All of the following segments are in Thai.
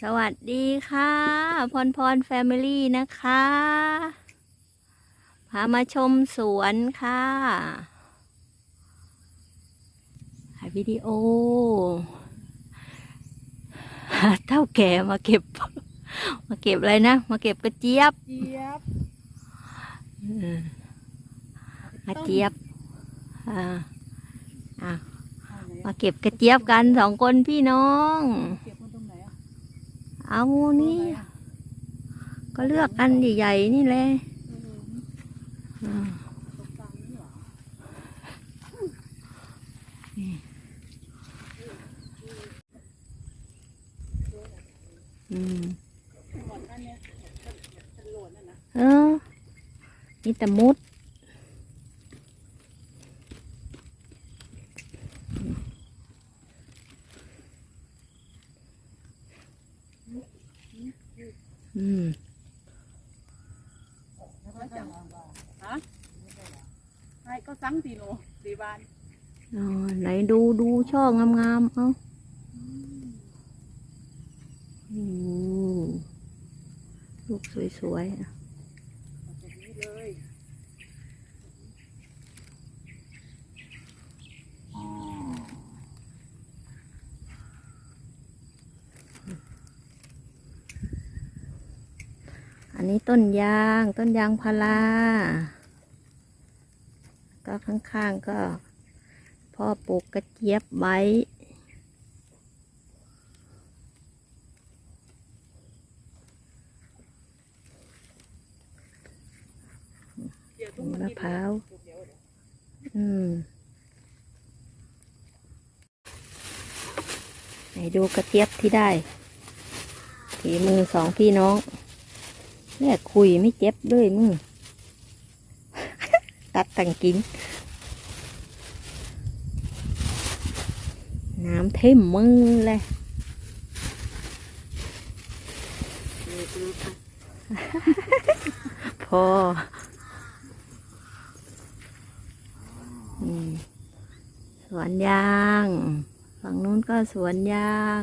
สวัสดีค่ะ พรพรแฟมิลี่นะคะ พามาชมสวนค่ะถ่ายวิดีโอเท่าแก่มาเก็บ มาเก็บอะไรนะ มาเก็บกระเจี๊ยบเจี๊ยบอืมกระเจี๊ยบอ่าอะเอาไหนมาเก็บกระเจี๊ยบกันสองคนพี่น้อง เก็บมันตรงไหนอะ เอานี่ ก็เลือกอันใหญ่ๆนี่แหละเอออ่าตรงกลางนี่เหรอ อืม หมอนอันเนี้ยฉันโหลดนั่นนะ เออนี่แต่มุด อืมแล้วก็จังฮะใช่ก็สั่งตีโลตีบานอ๋อไหนดูดูช่องามๆ เอ้าอืมลูกสวยๆอะ เอาแบบนี้เลยอ๋อ อันนี้ต้นยางต้นยางพาราก็ข้างๆก็พ่อปลูกกระเจี๊ยบไว้มะพร้าวเดี๋ยวเดี๋ยวอืมไหนดูกระเจี๊ยบที่ได้ ฝีมือสองพี่น้อง แม่ยคุยไม่เจ็บด้วยมึงตัดตังกิน น้ำเท่มมือเลยพอสวนยาง ฝั่งนู้นก็สวนยาง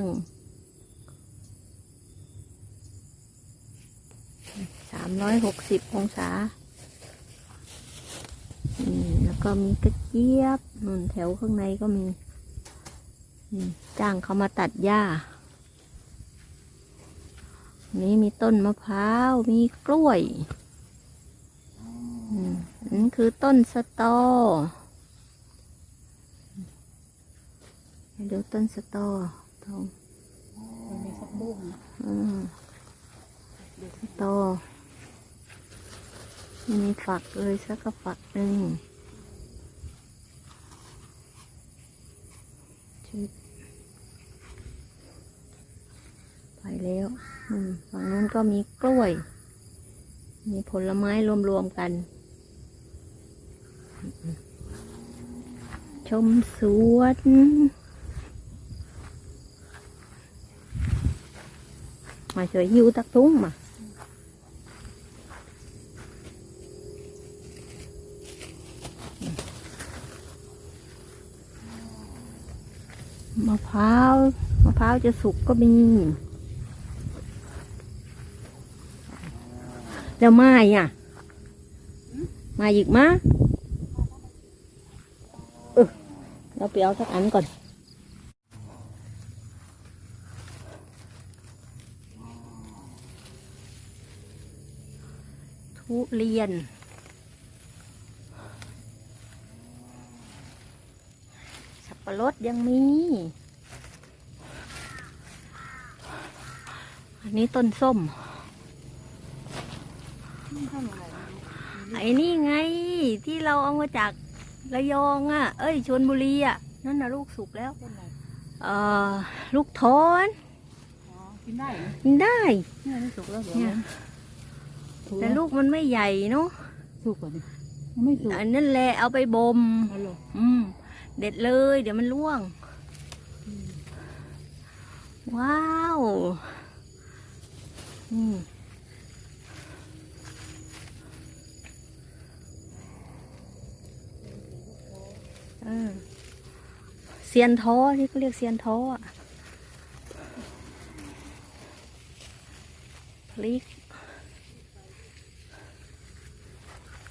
ามร้อยหกสิบองศาอืมแล้วก็มีกระเจี๊ยบนู่นแถวข้างในก็มีอืมจ้างเขามาตัดหญ้า นี่มีต้นมะพร้าว มีกล้วยอืมอันนี้คือต้นสะตอให้ดูต้นสะตอตรงมันมีสักบุ้งอืมสะตอ มีฝักเลยสักกระฝักหนึ่งชุดไปแล้วอืมฝั่งนู้นก็มีกล้วย มีผลไม้รวมๆกัน ชมสวนมาช่วยหิวตักทุ่งมา มะพร้าวมะพร้าวจะสุกก็มีแล้วไม้อะมาอีกมาเออเราไปเอาสักอันก่อนทุเรียน สับ ปะรดยังมี อันนี้ต้นส้มนี่เท่าไหร่ไอ้นี่ไงที่เราเอามาจากระยองอะ เอ้ยชนบุรีอะ นั่นนะลูกสุกแล้วต้นไหนเอ่อ ลูกทอนอ๋อกินได้เหรอกินได้เนี่ยนี่สุกแล้วเหรอเนี่ยถูกแต่ลูกมันไม่ใหญ่เนาะสุกกว่านี่มันไม่สุกอันนั่นแหละเอาไปบ่มเอาเหรออืม เด็ดเลย เดี๋ยวมันร่วง ว้าวเซียนท้อที่เขาเรียกเซียนท้ออะลิก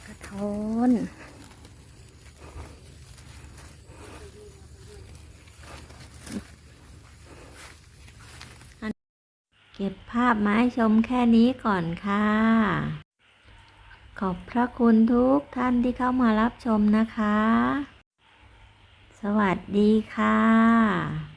กระท้อน เก็บภาพมาให้ชมแค่นี้ก่อนค่ะ ขอบพระคุณทุกท่านที่เข้ามารับชมนะคะ สวัสดีค่ะ